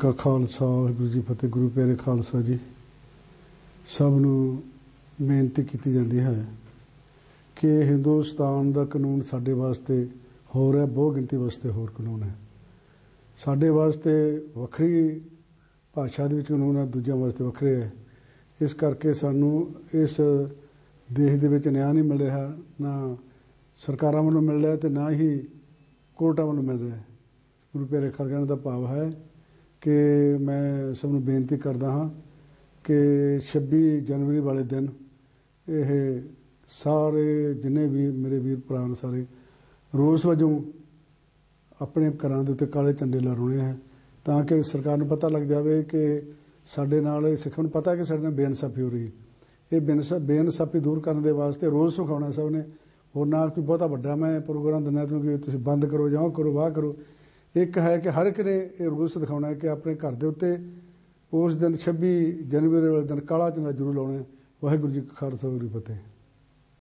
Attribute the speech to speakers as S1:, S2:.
S1: ਕਾ ਖਾਲਸਾ, ਵਾਹਿਗੁਰੂ ਜੀ ਫਤਿਹ, ਗੁਰੂ ਪਿਆਰੇ ਖਾਲਸਾ ਜੀ। ਸਭ ਨੂੰ ਬੇਨਤੀ ਕੀਤੀ ਜਾਂਦੀ ਹੈ ਕਿ ਹਿੰਦੁਸਤਾਨ ਦਾ ਕਾਨੂੰਨ ਸਾਡੇ ਵਾਸਤੇ ਹੋਰ ਹੈ, ਬਹੁ ਗਿਣਤੀ ਵਾਸਤੇ ਹੋਰ ਕਾਨੂੰਨ ਹੈ। ਸਾਡੇ ਵਾਸਤੇ ਵੱਖਰੀ ਭਾਸ਼ਾ ਦੇ ਵਿੱਚ ਕਾਨੂੰਨ ਹੈ, ਦੂਜਿਆਂ ਵਾਸਤੇ ਵੱਖਰੇ ਹੈ। ਇਸ ਕਰਕੇ ਸਾਨੂੰ ਇਸ ਦੇਸ਼ ਦੇ ਵਿੱਚ ਨਿਆਂ ਨਹੀਂ ਮਿਲ ਰਿਹਾ, ਨਾ ਸਰਕਾਰਾਂ ਵੱਲੋਂ ਮਿਲ ਰਿਹਾ ਤੇ ਨਾ ਹੀ ਕੋਰਟਾਂ ਵੱਲੋਂ ਮਿਲ ਰਿਹਾ। ਗੁਰੂ ਪਿਆਰੇ ਖਰਗਣ ਦਾ ਭਾਵ ਹੈ ਕਿ ਮੈਂ ਸਭ ਨੂੰ ਬੇਨਤੀ ਕਰਦਾ ਹਾਂ ਕਿ 26 ਜਨਵਰੀ ਵਾਲੇ ਦਿਨ ਇਹ ਸਾਰੇ ਜਿੰਨੇ ਵੀ ਮੇਰੇ ਵੀਰ ਭਰਾ ਨੇ ਸਾਰੇ ਰੋਸ ਵਜੋਂ ਆਪਣੇ ਘਰਾਂ ਦੇ ਉੱਤੇ ਕਾਲੇ ਝੰਡੇ ਲਹਿਰਾਉਣੇ ਹੈ ਤਾਂ ਕਿ ਸਰਕਾਰ ਨੂੰ ਪਤਾ ਲੱਗ ਜਾਵੇ ਕਿ ਸਾਡੇ ਨਾਲ ਸਿੱਖਾਂ ਨੂੰ ਪਤਾ ਕਿ ਸਾਡੇ ਨਾਲ ਬੇਇਨਸਾਫੀ ਹੋ ਰਹੀ ਹੈ। ਇਹ ਬੇਇਨਸਾਫੀ ਬੇਇਨਸਾਫੀ ਦੂਰ ਕਰਨ ਦੇ ਵਾਸਤੇ ਰੋਜ਼ ਸੁਖਾਉਣਾ ਸਭ ਨੇ। ਹੋਰ ਨਾ ਕੋਈ ਬਹੁਤਾ ਵੱਡਾ ਮੈਂ ਪ੍ਰੋਗਰਾਮ ਦਿੰਦਾ ਤੁਹਾਨੂੰ ਕਿ ਤੁਸੀਂ ਬੰਦ ਕਰੋ ਜਾਂ ਉਹ ਕਰੋ, ਵਾਹ ਕਰੋ। ਇੱਕ ਹੈ ਕਿ ਹਰ ਇੱਕ ਨੇ ਇਹ ਰੋਜ਼ ਦਿਖਾਉਣਾ ਹੈ ਕਿ ਆਪਣੇ ਘਰ ਦੇ ਉੱਤੇ ਉਸ ਦਿਨ 26 ਜਨਵਰੀ ਵਾਲੇ ਦਿਨ ਕਾਲਾ ਝੰਡਾ ਜ਼ਰੂਰ ਲਾਉਣਾ ਵਾਹਿਗੁਰੂ ਜੀ ਕਾ ਖਾਲਸਾ, ਵਾਹਿਗੁਰੂ ਫਤਿਹ।